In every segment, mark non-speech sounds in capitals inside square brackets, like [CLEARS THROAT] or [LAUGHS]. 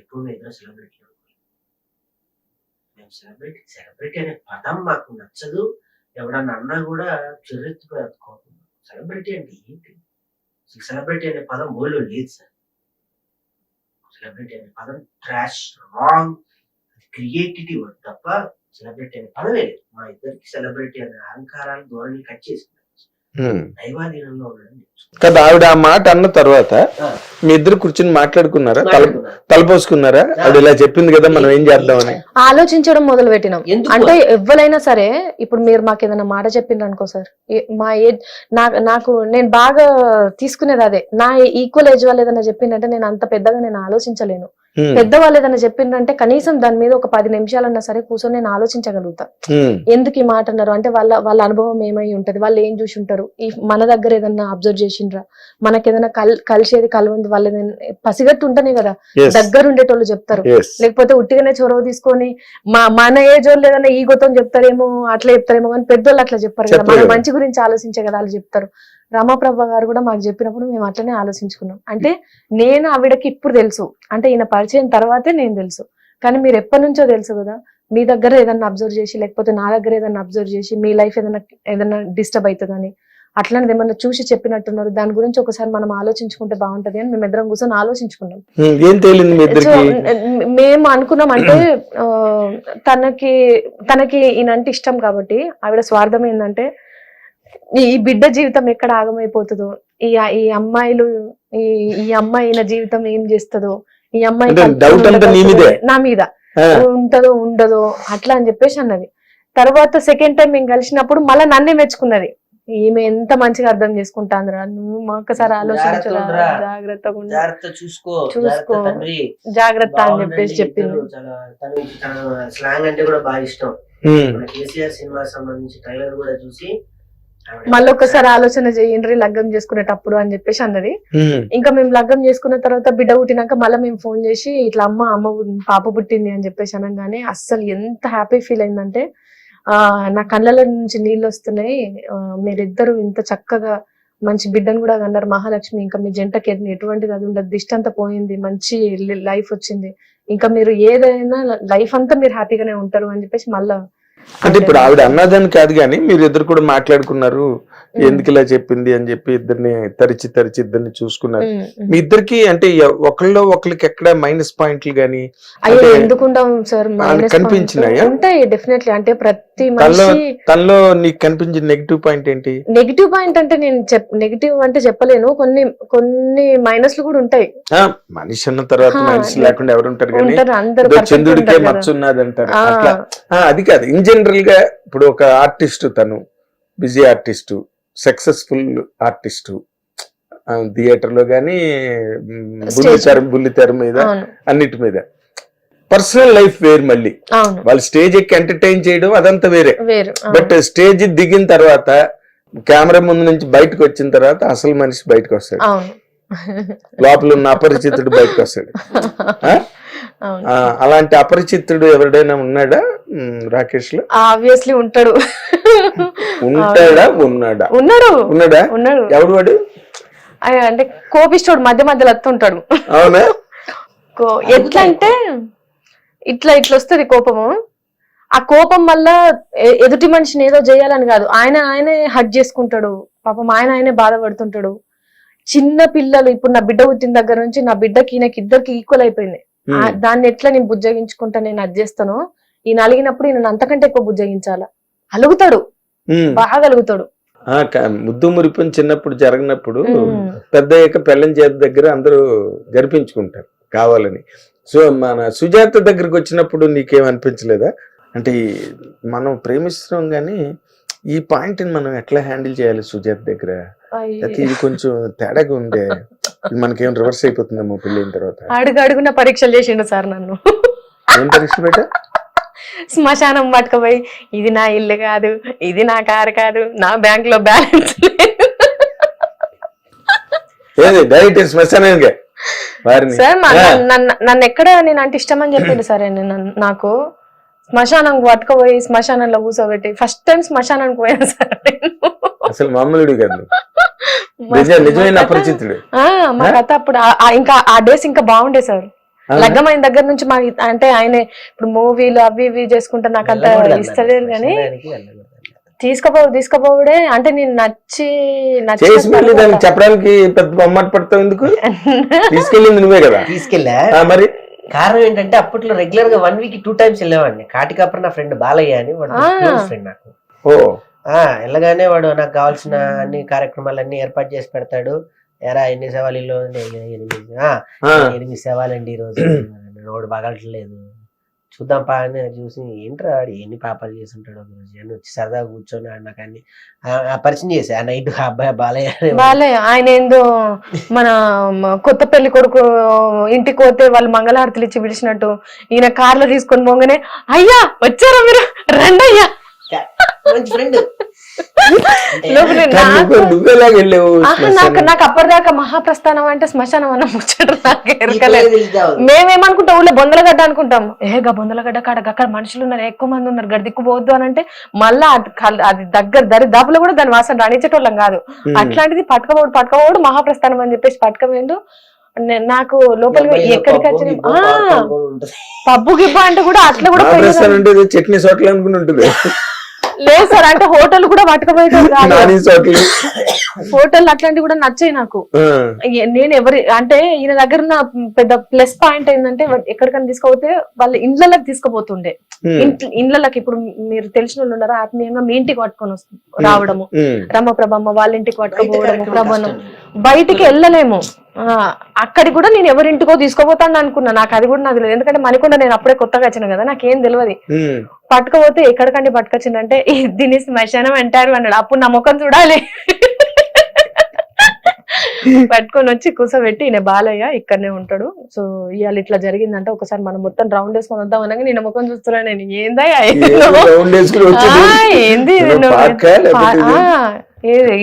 ఎక్కువగా ఏదో సెలబ్రిటీ మేము సెలబ్రిటీ సెలబ్రిటీ అనే పదం మాకు నచ్చదు. ఎవడన్నా అన్నా కూడా చిరెత్తిపోయి కోపం సెలబ్రిటీ అంటే ఏంటి? సెలబ్రిటీ అనే పదం ఊళ్ళో లేదు సార్. సెలబ్రిటీ అనే పదం ట్రాష్ రాంగ్ క్రియేటివిటీ వర్డ్ తప్ప సెలబ్రిటీ అనే పదమే లేదు. మా ఇద్దరికి సెలబ్రిటీ అనే అహంకారాలు ధోరణి కట్ చేసింది. దైవాధీనంలో ఉండడం నేర్చుకున్నాను. కదా ఆవిడ ఆ మాట అన్న తర్వాత మీ ఇద్దరు కూర్చుని మాట్లాడుకున్నారా? తల. తలపోసుకున్నారా? ఆవిడ ఇలా చెప్పింది కదా మనం ఏం చేద్దామని? ఆలోచించడం మొదలు పెట్టినాం అంటే ఎవరైనా సరే ఇప్పుడు మీరు మాకు ఏదైనా మాట చెప్పిండ్రు అనుకో సార్. ఏ- మా ఏజ్ నాకు నేను బాగా తీసుకునేది అదే. నా ఈక్వల్ ఏజ్ వాళ్ళు ఏదైనా చెప్పిందంటే నేను అంత పెద్దగా నేను ఆలోచించలేను. పెద్దవాళ్ళు ఏదైనా చెప్పిండ్రంటే కనీసం దాని మీద ఒక పది నిమిషాలన్నా సరే కూర్చొని నేను ఆలోచించగలుగుతా. ఉమ్. ఎందుకు ఈ మాట అన్నారు? అంటే వాళ్ళ వాళ్ళ అనుభవం ఏమై ఉంటది? వాళ్ళు ఏం చూసి ఉంటారు ఈ మన దగ్గర ఏదన్నా అబ్జర్వ్ చేసిండ్రా? మనకి ఏదైనా కల్ కలిసేది కలవంది వాళ్ళు ఏదైనా పసిగట్టు ఉంటేనే కదా. దగ్గర ఉండేటోళ్ళు చెప్తారు. లేకపోతే ఉట్టిగానే చొరవ తీసుకొని మా మన ఏజ్ వాళ్ళు ఏదైనా ఈగోతో చెప్తారేమో అట్లా చెప్తారేమో కానీ పెద్దోళ్ళు అట్లా చెప్పారు కదా. మన. మంచి గురించి ఆలోచించే కదా వాళ్ళు చెప్తారు. రమాప్రభ గారు కూడా మాకు చెప్పినప్పుడు మేము అట్లనే ఆలోచించుకున్నాం. అంటే నేను ఆవిడకి ఇప్పుడు తెలుసు. అంటే ఈయన పరిచయం తర్వాతే నేను తెలుసు. కానీ మీరు ఎప్పటి నుంచో తెలుసు కదా మీ దగ్గర ఏదన్నా అబ్జర్వ్ చేసి లేకపోతే నా దగ్గర ఏదన్నా అబ్జర్వ్ చేసి మీ లైఫ్ ఏదైనా ఏదైనా డిస్టర్బ్ అవుతుందని అట్లాంటిది ఏమన్నా చూసి చెప్పినట్టున్నారు దాని గురించి ఒకసారి మనం ఆలోచించుకుంటే బాగుంటది అని మేము ఇద్దరం కూర్చొని ఆలోచించుకున్నాం. మేము అనుకున్నాం అంటే తనకి తనకి ఈయనంటే ఇష్టం కాబట్టి ఆవిడ స్వార్థం ఏంటంటే ఈ బిడ్డ జీవితం ఎక్కడ ఆగమైపోతుందో? ఈ ఈ అమ్మాయిలు ఈ ఈ అమ్మాయి ఈయన జీవితం ఏం చేస్తుందో? ఈ అమ్మాయి నీ మీదే? ఉంటదో ఉండదో? అట్లా అని చెప్పేసి అన్నది. తర్వాత సెకండ్ టైం మేము కలిసినప్పుడు మళ్ళీ నన్నే మెచ్చుకున్నది. ఈమె ఎంత మంచిగా అర్థం చేసుకుంటాందిరా? నువ్వు మా ఒక్కసారి ఆలోచించరా జాగ్రత్తగా చూసుకో. చూసుకో. జాగ్రత్త అని చెప్పేసి చెప్పింది. స్లాంగ్ అంటే కూడా బాగా ఇష్టం. కేసీఆర్ సినిమా సంబంధించి ట్రైలర్ కూడా చూసి మళ్ళీ ఒక్కసారి ఆలోచన చేయండి లగ్గం చేసుకునేటప్పుడు అని చెప్పేసి అన్నది. ఇంకా మేము లగ్గం చేసుకున్న తర్వాత బిడ్డ పుట్టినాక మళ్ళీ మేము ఫోన్ చేసి ఇట్లా అమ్మ అమ్మ పాప పుట్టింది అని చెప్పేసి అనగానే అస్సలు ఎంత హ్యాపీ ఫీల్ అయిందంటే ఆ నా కళ్ళల నుంచి నీళ్ళు వస్తున్నాయి. మీరిద్దరు ఇంత చక్కగా మంచి బిడ్డను కూడా అన్నారు మహాలక్ష్మి ఇంకా మీ జంటకి ఎట్- ఎటువంటిది? అది ఉండదు. దిష్టి అంతా పోయింది. మంచి లైఫ్ వచ్చింది. ఇంకా మీరు ఏదైనా లైఫ్ అంతా మీరు హ్యాపీగానే ఉంటారు అని చెప్పేసి మళ్ళా అంటే ఇప్పుడు ఆవిడ అన్నదని కాదు కానీ మీరు ఇద్దరు కూడా మాట్లాడుకున్నారు. ఎందుకు ఇలా చెప్పింది అని చెప్పి ఇద్దరిని తరిచి తరిచి ఇద్దరిని చూసుకున్నారు. మీ ఇద్దరికి అంటే ఒకళ్ళలో ఒకరికి ఎక్కడ మైనస్ పాయింట్లు గానీ అయ్యో సార్? కనిపించినాయా? ఉంటాయి డెఫినెట్లీ అంటే ప్రతి తనలో మనిషి తనలో నీకు కనిపించిన నెగిటివ్ పాయింట్ ఏంటి? నెగిటివ్ పాయింట్ అంటే నేను నెగిటివ్ అంటే చెప్పలేను. కొన్ని కొన్ని మైనస్లు కూడా ఉంటాయి. ఆ, మనిషి అన్న తర్వాత మనిషి లేకుండా ఎవరు ఉంటారు కానీ చంద్రుడికే ఉంటారు కదా. మచ్చ ఉన్నది అంటారు అది కాదు. ఇన్ జనరల్గా ఇప్పుడు ఒక ఆర్టిస్ట్ తను బిజీ ఆర్టిస్ట్ సక్సెస్ఫుల్ ఆర్టిస్ట్ థియేటర్లో గానీ మ్, Stage. బుల్లితెర బుల్లితెర మీద. అన్నిటి మీద. పర్సనల్ లైఫ్ వేరు మళ్ళీ. వాళ్ళు స్టేజ్ ఎక్కి ఎంటర్టైన్ చేయడం అదంతా వేరే. బట్ స్టేజ్ దిగిన తర్వాత కెమెరా ముందు నుంచి బయటకు వచ్చిన తర్వాత అసలు మనిషి బయటకు వస్తాడు. లోపల ఉన్న అపరిచితుడు బయటకు వస్తాడు. [LAUGHS] అలాంటి అపరిచితుడు ఎవరైనా ఉన్నాడా రాకేష్లో ఆబ్వియస్లీ ఉంటాడు. ఉంటాడా? ఉన్నాడా? ఉన్నాడు. ఉన్నాడా? ఉన్నాడు. ఎవడు వాడు? అంటే కోపిస్తోడు మధ్య మధ్యలో వస్తుంటాడు అవునా? ఎట్లా అంటే ఇట్లా ఇట్లా వస్తుంది కోపము. ఆ కోపం వల్ల ఎదుటి మనిషిని ఏదో చేయాలని కాదు. ఆయన ఆయనే హట్ చేసుకుంటాడు. పాపం ఆయన ఆయనే బాధపడుతుంటాడు. చిన్న పిల్లలు ఇప్పుడు నా బిడ్డ పుట్టిన దగ్గర నుంచి నా బిడ్డకి ఈయనకి ఇద్దరికి ఈక్వల్ అయిపోయింది. దాన్ని ఎట్లా నేను బుజ్జగించుకుంటా నేను అది చేస్తాను? ఈయన అలిగినప్పుడు ఈయన అంతకంటే ఎక్కువ బుజ్జగించాల? అలుగుతాడు. బాగా అలుగుతాడు ఆ, క- ముద్దు మురిపం చిన్నప్పుడు జరగనప్పుడు. పెద్ద అయ్యాక పెళ్ళం చేతి దగ్గర అందరూ గర్పించుకుంటారు కావాలని. సో మన సుజాత దగ్గరికి వచ్చినప్పుడు నీకేం అనిపించలేదా? అంటే మనం ప్రేమిస్తున్నాం కానీ ఈ పాయింట్ మనం ఎట్లా హ్యాండిల్ చేయాలి సుజాత దగ్గర. అయితే ఇది కొంచెం తేడాగా ఉందే? ఇది మనకేం రివర్స్ అయిపోతుందేమో పెళ్ళైన తర్వాత? అడుగు అడుగున పరీక్షలు చేసిండు సార్ నన్ను. ఏం పరీక్ష బయట శ్మశానం పట్టుకుపోయి ఇది నా ఇల్లు కాదు ఇది నా కారు కాదు నా బ్యాంక్లో బ్యాలెన్స్ సార్ నన్ను- ఎక్కడ నేను అంటే ఇష్టం అని చెప్పిండు సార్ నాకు శ్మశానం పట్టుకుపోయి శ్మశానంలో కూర్చోబెట్టి ఫస్ట్ టైం శ్మశానానికి పోయాను సార్. అసలు మామూలుడు కాదు. నిజమైన అపరిచితుడు. మా కథ అప్పుడు ఇంకా ఆ డేస్ ఇంకా బాగుండే సార్. ఆ, లగ్గమైన దగ్గర నుంచి మా అంటే ఆయన ఇప్పుడు మూవీలు అవి ఇవి చేసుకుంటే నాకు అంత. ఇస్తలేదు కానీ. తీసుకోపో తీసుకోపోవడే. అంటే నేను నచ్చి నచ్చిన చేసి మళ్ళీ దాన్ని చెప్పడానికి పెద్ద బొమ్మట పడతావు ఎందుకు? తీసుకెళ్ళింది నువ్వే కదా. తీసుకెళ్ళా? ఆ, మరి? కారణం ఏంటంటే అప్పట్లో రెగ్యులర్గా వన్ వీక్ టూ టైమ్స్ వెళ్ళేవాడిని. కాటికాపురం నా ఫ్రెండ్ బాలయ్య అని వాడు ఫ్రెండ్ నాకు. ఓ. ఆ వెళ్ళగానే వాడు నాకు కావాల్సిన అన్ని కార్యక్రమాలన్నీ ఏర్పాటు చేసి పెడతాడు. ఎరా ఎన్ని సేవలు ఇల్లు అంటే ఎనిమిది ఎనిమిది సేవాలండి ఈ రోజు. [CLEARS THROAT] రోడ్డు బాగట్లేదు చూద్దాం పా అని చూసి ఏంట్రా వాడు ఎన్ని పాపాలు చేసి ఉంటాడు ఒక రోజు అని వచ్చి సరదాగా కూర్చొని ఆడు నాకు అన్ని పరిచయం చేసి ఆ నైట్ ఆ అబ్బాయి బాలయ్య అనేవాడు. బాలే ఆయన ఏందో మన కొత్త పెళ్ళి కొడుకు ఇంటికి పోతే వాళ్ళు మంగళహారతులు ఇచ్చి పిలిచినట్టు ఈయన కార్లో తీసుకొని పోగానే అయ్యా వచ్చారా మీరు? రండి అయ్యా మంచి ఫ్రెండ్ [LAUGHS] నాకు అప్పటిదాకా మహాప్రస్థానం అంటే శ్మశానం అన్న ముచ్చట నాకు ఎరకలేదు. మేమేమనుకుంటాం ఊళ్ళో బొందలగడ్డ అనుకుంటాం ఏగా బొందలగడ్డ కాడ అక్కడ మనుషులు ఉన్నారు ఎక్కువ మంది ఉన్నారు గడి దిక్కుపోవద్దు అని అంటే మళ్ళా అది దగ్గర దరి దాపులో కూడా దాని వాసన రాణించేటోళ్ళం కాదు. అట్లాంటిది పట్టుకోబోడు పట్టుకోబోడు మహాప్రస్థానం అని చెప్పేసి పట్టుకపోయిండు. నాకు లోపలికి ఎక్కడికి వచ్చిన ఆ, పబ్బు గిబ్బ అంటే కూడా అట్లా కూడా చట్నీ సోట్లు అనుకుని ఉంటుంది. లేదు సార్ అంటే హోటల్ కూడా సోట్లు హోటల్ అట్లాంటివి కూడా నచ్చాయి నాకు. నేను ఎవరి అంటే ఈయన దగ్గర ఉన్న పెద్ద ప్లస్ పాయింట్ ఏంటంటే ఎక్కడికైనా తీసుకుపోతే వాళ్ళ ఇండ్లకి తీసుకుపోతుండే. ఇండ్లకి ఇప్పుడు మీరు తెలిసిన వాళ్ళు ఉన్నారా? ఆత్మీయంగా మీ ఇంటికి పట్టుకొని రావడము. ఉమ్, రమప్రభమ్మ వాళ్ళ ఇంటికి పట్టుకోపోవడము ప్రభనం బయటికి వెళ్ళలేము. ఆ, అక్కడికి కూడా నేను ఎవరింటికో తీసుకోపోతాను అనుకున్నా. నాకు అది కూడా నాకు తెలియదు. ఎందుకంటే మణికొండ నేను అప్పుడే కొత్తగా వచ్చిన కదా నాకేం తెలియదు. ఉమ్. పట్టుకపోతే ఎక్కడికండి పట్టుకొచ్చిందంటే "ఈ దీన్ని శ్మశానం అంటారు అన్నాడు. అప్పుడు నా ముఖం చూడాలి. పట్టుకొని వచ్చి కూర్చోబెట్టి ఈయన బాలయ్య ఇక్కడనే ఉంటాడు. సో ఇవాళ ఇట్లా జరిగిందంటే ఒకసారి మనం మొత్తం రౌండ్ వేసుకొని వద్దాం అనగా నేను ముఖం చూస్తున్నా నేను. ఏందయ్యా ఏంది ఏందో?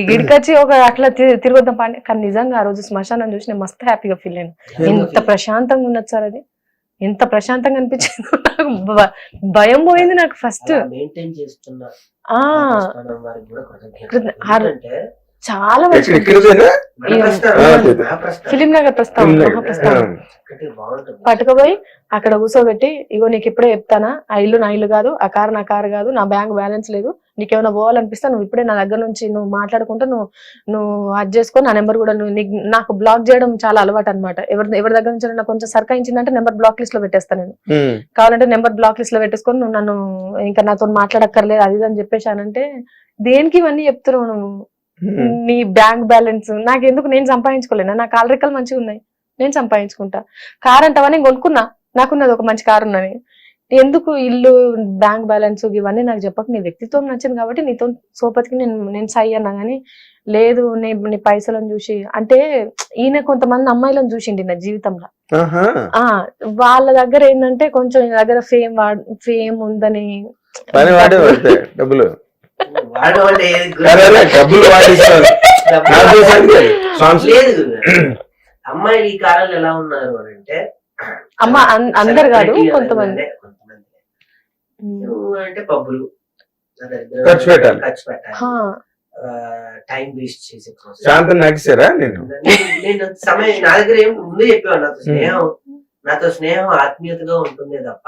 ఇడికొచ్చి ఒక అట్లా తిరగొద్దాం పాండి కానీ నిజంగా ఆ రోజు శ్మశానం చూసి నేను మస్తు హ్యాపీగా ఫీల్ అయ్యాను ఎంత ప్రశాంతంగా ఉన్నది సార్ అది? ఎంత ప్రశాంతంగా అనిపించింది [LAUGHS] నాకు భయం పోయింది నాకు ఫస్ట్. మెయింటైన్ చేస్తున్న చాలా ఫిలిం నగర్ ప్రస్తావన పట్టుకుపోయి అక్కడ కూర్చోబెట్టి ఇగో నీకు ఇప్పుడే చెప్తానా? ఆ ఇల్లు నా ఇల్లు కాదు ఆ కారు నా కారు కాదు నా బ్యాంక్ బ్యాలెన్స్ లేదు నీకేమైనా పోవాలనిపిస్తే నువ్వు ఇప్పుడే నా దగ్గర నుంచి నువ్వు మాట్లాడుకుంటూ నువ్వు నువ్వు అది చేసుకొని నా నెంబర్ కూడా నువ్వు నీకు- నాకు బ్లాక్ చేయడం చాలా అలవాటు అనమాట ఎవరి ఎవరి దగ్గర నుంచి నాకు కొంచెం సర్కాయించిందంటే నెంబర్ బ్లాక్ లిస్ట్లో పెట్టేస్తాను నేను కావాలంటే నెంబర్ బ్లాక్ లిస్ట్లో పెట్టేసుకొని నువ్వు నన్ను ఇంకా నాతో మాట్లాడక్కర్లేదు అది ఇది అని చెప్పేశానంటే దేనికి ఇవన్నీ చెప్తున్నావు నువ్వు. నీ బ్యాంక్ బ్యాలెన్స్ నాకు ఎందుకు నేను సంపాదించుకోలేనా? నా కాలరెక్కలు మంచిగా ఉన్నాయి. నేను సంపాదించుకుంటా. కార్ అంటావా? నేను కొనుక్కున్నా. నాకున్నది ఒక మంచి కారు ఉన్నది. ఎందుకు ఇల్లు బ్యాంక్ బ్యాలెన్స్ ఇవన్నీ నాకు చెప్పక? నీ వ్యక్తిత్వం నచ్చింది కాబట్టి నీతో సోపతికి నేను నేను సై అన్నా కానీ లేదు నీ నీ పైసలను చూసి. అంటే ఈయన కొంతమంది అమ్మాయిలను చూసిండి నా జీవితంలో. ఆ వాళ్ళ దగ్గర ఏంటంటే కొంచెం దగ్గర ఫేమ్ ఫేమ్ ఉందని. డబ్బులు. డబ్బులు లేదు. అమ్మాయిలు ఈ కాలంలో ఎలా ఉన్నారు అని అంటే అమ్మ అందరు కాదు కొంతమంది. అంటే కొంతమంది. నువ్వు అంటే పబ్బులు. ఖర్చు పెట్టాలి. ఖర్చు పెట్టాలి. హా. టైం వేస్ట్ చేసే. శాంతం నాకిసారా నేను నేను సమయం నా దగ్గర ఏం ముందే చెప్పేవాడు నాతో స్నేహం. నాతో స్నేహం ఆత్మీయతగా ఉంటుంది తప్ప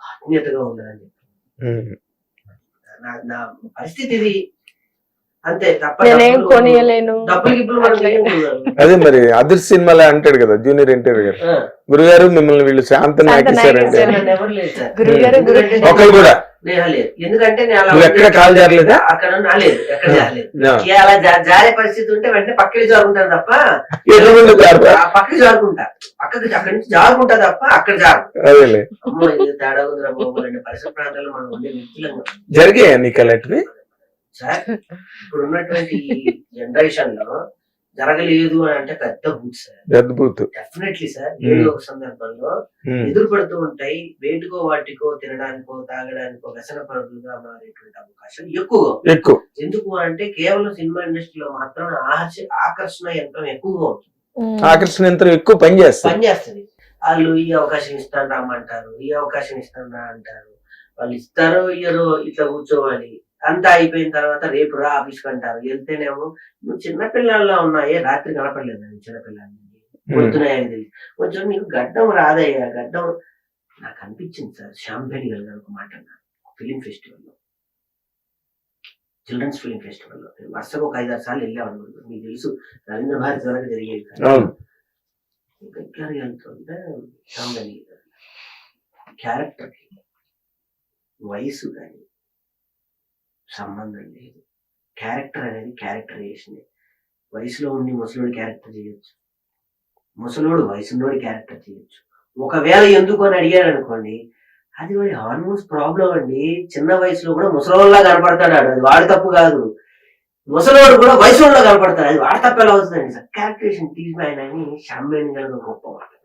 ఆత్మీయతగా ఉండదని చెప్పి. నా నా పరిస్థితి ఇది నేనేం కొనియలేను. అదే మరి అదర్ సినిమాలో అంటాడు కదా జూనియర్ ఎన్టీఆర్ గారు. గురుగారు మిమ్మల్ని వీళ్ళు శాంతం ఎందుకంటే ఒకరు కూడా. ఎందుకంటే ఎక్కడ కాల్ జారలేదా? అక్కడ నాలేదు ఎక్కడ అలా జారే పరిస్థితి ఉంటే వెంటనే పక్కకి జారుకుంటాను తప్ప పక్కకి జారుకుంటా. పక్కకి అక్కడి నుంచి జారుకుంటా తప్ప అక్కడ జారు. తేడా పరిసర ప్రాంతాల్లో మనం ఉండే. జరిగాయా నీకు అలాంటివి సార్ ఇప్పుడు ఉన్నటువంటి జనరేషన్లో జరగలేదు అని అంటే పెద్ద బూత్ సార్. అద్భుతం డెఫినెట్లీ సార్ ఏదో ఒక సందర్భంలో. ఎదురు పడుతూ ఉంటాయి వేటికో వాటికో తినడానికో తాగడానికో వ్యసన పరులుగా మారేటువంటి అవకాశం ఎక్కువగా ఉంది. ఎక్కువ. ఎందుకు అంటే కేవలం సినిమా ఇండస్ట్రీలో మాత్రం ఆకర్షణ యంత్రం ఎక్కువగా ఉంటుంది. ఆకర్షణ యంత్రం ఎక్కువ పని చేస్తారు పని చేస్తుంది వాళ్ళు ఈ అవకాశం ఇస్తాను రామంటారు ఈ అవకాశం ఇస్తాను రా అంటారు. వాళ్ళు ఇస్తారో ఇయ్యరో ఇట్లా కూర్చోవాలి. అంతా అయిపోయిన తర్వాత రేపు రా ఆఫీస్కి అంటారు. వెళ్తేనేమో నువ్వు చిన్నపిల్లల్లో ఉన్నాయే రాత్రి కనపడలేదు చిన్నపిల్లల్ని పుడుతున్నాయని తెలిసి కొంచెం నీకు గడ్డం రాదయ్యా గడ్డం నాకు అనిపించింది సార్. బేడిగల్ గారు ఒక మాట అన్నారు. ఫిలిం ఫెస్టివల్లో చిల్డ్రన్స్ ఫిలిం ఫెస్టివల్లో నేను వరుసగా ఒక ఐదారు సార్లు వెళ్ళాను. మీకు తెలుసు రవీంద్ర భారతి వరకు జరిగేది దగ్గర వెళ్తుంటే బేడిగల్ గారు క్యారెక్టర్ వయసు కానీ సంబంధం లేదు. క్యారెక్టర్ అనేది క్యారెక్టరైజేషన్ వయసులో ఉండి ముసలోడి క్యారెక్టర్ చేయొచ్చు. ముసలోడు వయసులోడి క్యారెక్టర్ చేయొచ్చు. ఒకవేళ ఎందుకు అని అడిగాడు అనుకోండి అది వాడి హార్మోన్స్ ప్రాబ్లం అండి. చిన్న వయసులో కూడా ముసలోళ్ళలా కనపడతాడు. అది వాడి తప్పు కాదు. ముసలోడు కూడా వయసులో కనపడతాడు. అది వాడి తప్పు ఎలా అవుతుందండి? సార్ క్యారెక్టరేషన్ తీసి అని షాంబేన్ గల గొప్ప మాట